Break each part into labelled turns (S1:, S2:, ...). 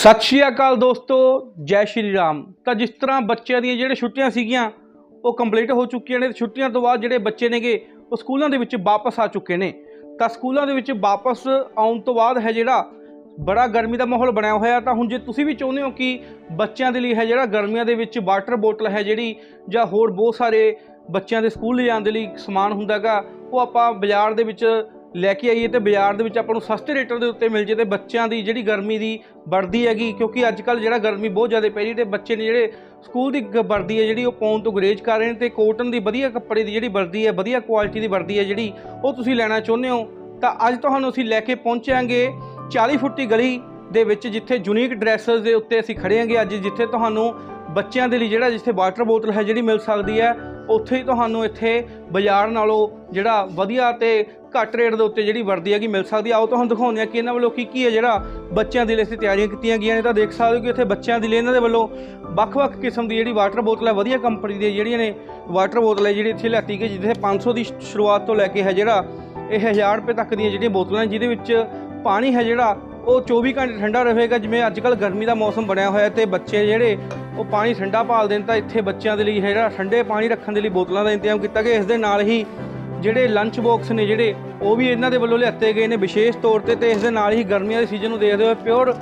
S1: ਸਤਿ ਸ਼੍ਰੀ ਅਕਾਲ ਦੋਸਤੋ, ਜੈ ਸ਼੍ਰੀ ਰਾਮ। ਤਾਂ ਜਿਸ ਤਰ੍ਹਾਂ ਬੱਚਿਆਂ ਦੀਆਂ ਜਿਹੜੇ ਛੁੱਟੀਆਂ ਸੀਗੀਆਂ, ਉਹ ਕੰਪਲੀਟ ਹੋ ਚੁੱਕੀਆਂ ਨੇ। ਤੇ ਛੁੱਟੀਆਂ ਤੋਂ ਬਾਅਦ ਜਿਹੜੇ ਬੱਚੇ ਨੇਗੇ, ਉਹ ਸਕੂਲਾਂ ਦੇ ਵਿੱਚ ਵਾਪਸ ਆ ਚੁੱਕੇ ਨੇ। ਤਾਂ ਸਕੂਲਾਂ ਦੇ ਵਿੱਚ ਵਾਪਸ ਆਉਣ ਤੋਂ ਬਾਅਦ ਹੈ ਜਿਹੜਾ ਬੜਾ ਗਰਮੀ ਦਾ ਮਾਹੌਲ ਬਣਿਆ ਹੋਇਆ। ਤਾਂ ਹੁਣ ਜੇ ਤੁਸੀਂ ਵੀ ਚਾਹੁੰਦੇ ਹੋ ਕਿ ਬੱਚਿਆਂ ਦੇ ਲਈ ਹੈ ਜਿਹੜਾ ਗਰਮੀਆਂ ਦੇ ਵਿੱਚ ਵਾਟਰ ਬੋਟਲ ਹੈ ਜਿਹੜੀ, ਜਾਂ ਹੋਰ ਬਹੁਤ ਸਾਰੇ ਬੱਚਿਆਂ ਦੇ ਸਕੂਲ ਲਿਜਾਣ ਦੇ ਲਈ ਸਮਾਨ ਹੁੰਦਾਗਾ, ਉਹ ਆਪਾਂ ਬਾਜ਼ਾਰ ਦੇ ਵਿੱਚ ਲੈ ਕੇ ਆਈਏ ਤੇ ਬਾਜ਼ਾਰ ਦੇ ਵਿੱਚ ਆਪਾਂ ਨੂੰ ਸਸਤੇ ਰੇਟਾਂ ਦੇ ਉੱਤੇ ਮਿਲ ਜੇ ਤੇ ਬੱਚਿਆਂ ਦੀ ਜਿਹੜੀ ਗਰਮੀ ਦੀ ਵਰਦੀ ਹੈਗੀ, ਕਿਉਂਕਿ ਅੱਜ ਕੱਲ ਜਿਹੜਾ ਗਰਮੀ ਬਹੁਤ ਜ਼ਿਆਦਾ ਪੈ ਰਹੀ ਤੇ ਬੱਚੇ ਨੇ ਜਿਹੜੇ ਸਕੂਲ ਦੀ ਗ- ਵਰਦੀ ਹੈ ਜਿਹੜੀ ਉਹ ਪਾਉਣ ਤੋਂ ਗੁਰੇਜ਼ ਕਰ ਰਹੇ ਨੇ ਤੇ ਕੋਟਨ ਦੀ ਵਧੀਆ ਕੱਪੜੇ ਦੀ ਜਿਹੜੀ ਵਰਦੀ ਹੈ, ਵਧੀਆ ਕੁਆਲਿਟੀ ਦੀ ਵਰਦੀ ਹੈ ਜਿਹੜੀ ਉਹ ਤੁਸੀਂ ਲੈਣਾ ਚਾਹੁੰਦੇ ਹੋ, ਤਾਂ ਅੱਜ ਤੁਹਾਨੂੰ ਅਸੀਂ ਲੈ ਕੇ ਪਹੁੰਚਾਂਗੇ 40 ਫੁੱਟੀ ਗਲੀ ਦੇ ਵਿੱਚ ਜਿੱਥੇ ਯੂਨੀਕ ਡਰੈਸਸ ਦੇ ਉੱਤੇ ਅਸੀਂ ਖੜੇ ਹਾਂਗੇ ਅੱਜ, ਜਿੱਥੇ ਤੁਹਾਨੂੰ ਬੱਚਿਆਂ ਦੇ ਲਈ ਜਿਹੜਾ ਜਿੱਥੇ ਵਾਟਰ ਬੋਤਲ ਹੈ ਜਿਹੜੀ ਮਿਲ ਸਕਦੀ ਹੈ, ਉੱਥੇ ਹੀ ਤੁਹਾਨੂੰ ਇੱਥੇ ਬਾਜ਼ਾਰ ਨਾਲੋਂ ਜਿਹੜਾ ਵਧੀਆ ਤੇ ਘੱਟ ਰੇਟ ਦੇ ਉੱਤੇ ਜਿਹੜੀ ਵਰਦੀ ਹੈਗੀ ਮਿਲ ਸਕਦੀ ਆਓ ਤੁਹਾਨੂੰ ਦਿਖਾਉਂਦੇ ਆ ਕਿ ਇਹਨਾਂ ਵੱਲੋਂ ਕੀ ਕੀ ਹੈ ਜਿਹੜਾ ਬੱਚਿਆਂ ਦੇ ਲਈ ਅਸੀਂ ਤਿਆਰੀਆਂ ਕੀਤੀਆਂ ਗਈਆਂ ਨੇ। ਤਾਂ ਦੇਖ ਸਕਦੇ ਹੋ ਕਿ ਇੱਥੇ ਬੱਚਿਆਂ ਦੇ ਲਈ ਇਹਨਾਂ ਦੇ ਵੱਲੋਂ ਵੱਖ-ਵੱਖ ਕਿਸਮ ਦੀ ਜਿਹੜੀ ਵਾਟਰ ਬੋਤਲ ਹੈ, ਵਧੀਆ ਕੰਪਨੀ ਦੀ ਜਿਹੜੀਆਂ ਨੇ ਵਾਟਰ ਬੋਤਲ ਹੈ, ਜਿਹੜੀ ਇੱਥੇ ਲੈਤੀ ਗਈ, ਜਿੱਥੇ 500 ਦੀ ਸ਼ੁਰੂਆਤ ਤੋਂ ਲੈ ਕੇ ਹੈ ਜਿਹੜਾ ਇਹ 1000 ਰੁਪਏ ਤੱਕ ਦੀਆਂ ਜਿਹੜੀਆਂ ਬੋਤਲਾਂ ਨੇ, ਜਿਹਦੇ ਵਿੱਚ ਪਾਣੀ ਹੈ ਜਿਹੜਾ, ਉਹ 24 ਘੰਟੇ ਠੰਡਾ ਰਹੇਗਾ। ਜਿਵੇਂ ਅੱਜ ਕੱਲ ਗਰਮੀ ਦਾ ਮੌਸਮ ਬਣਿਆ ਹੋਇਆ ਤੇ ਬੱਚੇ ਜਿਹੜੇ, ਉਹ ਪਾਣੀ ਠੰਡਾ ਭਾਲਦੇ ਨੇ ਤਾਂ ਇੱਥੇ ਬੱਚਿਆਂ ਦੇ ਲਈ ਹੈ ਜਿਹੜਾ ਠੰਡੇ ਪਾਣੀ ਰੱਖਣ ਦੇ ਲਈ ਬੋਤਲਾਂ ਦਾ ਇੰਤਜ਼ਾਮ ਕੀਤਾ ਗਿਆ। ਇਸ ਦੇ ਨਾਲ ਹੀ ਜਿਹੜੇ ਲੰਚ ਬਾਕਸ ਨੇ ਜਿਹੜੇ, ਉਹ ਵੀ ਇਹਨਾਂ ਦੇ ਵੱਲੋਂ ਲਿਆਤੇ ਗਏ ਨੇ ਵਿਸ਼ੇਸ਼ ਤੌਰ ਤੇ ਤੇ ਇਸ ਦੇ ਨਾਲ ਹੀ ਗਰਮੀਆਂ ਦੇ ਸੀਜ਼ਨ ਨੂੰ ਦੇਖਦੇ ਹੋਏ ਪਿਓਰ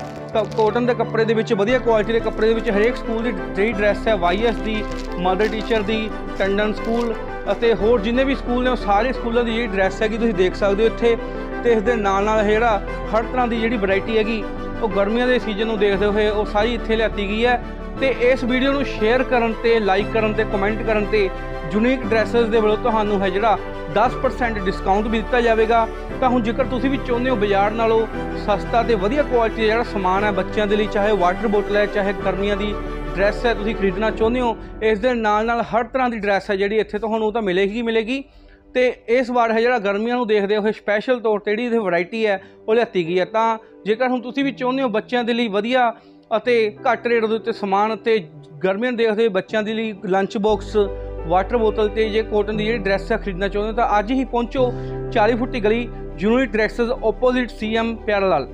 S1: ਕੋਟਨ ਦੇ ਕੱਪੜੇ ਦੇ ਵਿੱਚ, ਵਧੀਆ ਕੁਆਲਿਟੀ ਦੇ ਕੱਪੜੇ ਦੇ ਵਿੱਚ ਹਰੇਕ ਸਕੂਲ ਦੀ ਜਿਹੜੀ ਡਰੈਸ ਹੈ ਵਾਈਐਸ ਦੀ ਮਦਰ ਟੀਚਰ ਦੀ ਟੰਡਨ ਸਕੂਲ ਅਤੇ ਹੋਰ ਜਿੰਨੇ ਵੀ ਸਕੂਲ ਨੇ, ਉਹ ਸਾਰੇ ਸਕੂਲਾਂ ਦੀ ਜਿਹੜੀ ਡਰੈਸ ਹੈਗੀ ਤੁਸੀਂ ਦੇਖ ਸਕਦੇ ਹੋ ਇੱਥੇ ਤੇ ਇਸ ਦੇ ਨਾਲ ਨਾਲ ਜਿਹੜਾ ਹਰ ਤਰ੍ਹਾਂ ਦੀ ਜਿਹੜੀ ਵੈਰਾਈਟੀ ਹੈਗੀ ਉਹ ਗਰਮੀਆਂ ਦੇ ਸੀਜ਼ਨ ਨੂੰ ਦੇਖਦੇ ਹੋਏ ਉਹ ਸਾਰੀ ਇੱਥੇ ਲਿਆਤੀ ਗਈ ਹੈ ਤੇ ਇਸ ਵੀਡੀਓ ਨੂੰ ਸ਼ੇਅਰ ਕਰਨ ਤੇ ਲਾਈਕ ਕਰਨ ਤੇ ਕਮੈਂਟ ਕਰਨ ਤੇ ਯੂਨੀਕ ਡਰੈਸਸ ਦੇ ਵੱਲੋਂ ਤੁਹਾਨੂੰ ਹੈ ਜਿਹੜਾ 10% ਡਿਸਕਾਊਂਟ ਵੀ ਦਿੱਤਾ ਜਾਵੇਗਾ। ਤਾਂ ਹੁਣ ਜੇਕਰ ਤੁਸੀਂ ਵੀ ਚਾਹੁੰਦੇ ਹੋ ਬਾਜ਼ਾਰ ਨਾਲੋਂ ਸਸਤਾ ਤੇ ਵਧੀਆ ਕੁਆਲਿਟੀ ਦਾ ਜਿਹੜਾ ਸਮਾਨ ਹੈ ਬੱਚਿਆਂ ਦੇ ਲਈ, ਚਾਹੇ ਵਾਟਰ ਬੋਟਲ ਹੈ, ਚਾਹੇ ਗਰਮੀਆਂ ਦੀ ਡਰੈਸ ਹੈ, ਤੁਸੀਂ ਖਰੀਦਣਾ ਚਾਹੁੰਦੇ ਹੋ, ਇਸ ਦੇ ਨਾਲ ਨਾਲ ਹਰ ਤਰ੍ਹਾਂ ਦੀ ਡਰੈਸ ਹੈ ਜਿਹੜੀ ਇੱਥੇ ਤੁਹਾਨੂੰ ਉਹ ਤਾਂ ਮਿਲੇਗੀ ਹੀ ਮਿਲੇਗੀ। ਤੇ ਇਸ ਵਾਰ ਹੈ ਜਿਹੜਾ ਗਰਮੀਆਂ ਨੂੰ ਦੇਖਦੇ ਹੋਏ ਸਪੈਸ਼ਲ ਤੌਰ ਤੇ ਜਿਹੜੀ ਇਹਦੀ ਵੈਰਾਈਟੀ ਹੈ, ਉਹ ਲਿਆਤੀ ਗਈ ਹੈ। ਤਾਂ ਜੇਕਰ ਹੁਣ ਤੁਸੀਂ ਵੀ ਚਾਹੁੰਦੇ ਹੋ ਬੱਚਿਆਂ ਦੇ ਲਈ ਵਧੀਆ ਅਤੇ ਘੱਟ ਰੇਟ ਦੇ ਉੱਤੇ ਸਮਾਨ ਅਤੇ ਗਰਮੀਆਂ ਨੂੰ ਦੇਖਦੇ ਹੋਏ ਬੱਚਿਆਂ ਦੇ ਲਈ ਲੰਚ ਬਾਕਸ ਵਾਟਰ ਬੋਤਲ ਤੇ ਜੇ ਕੋਟਨ ਦੀ ਜਿਹੜੀ ਡਰੈਸ ਹੈ ਖਰੀਦਣਾ ਚਾਹੁੰਦੇ ਹੋ, ਤਾਂ ਅੱਜ ਹੀ ਪਹੁੰਚੋ 40 ਫੁੱਟੀ ਗਲੀ unit dresses opposite CM Piara Lal.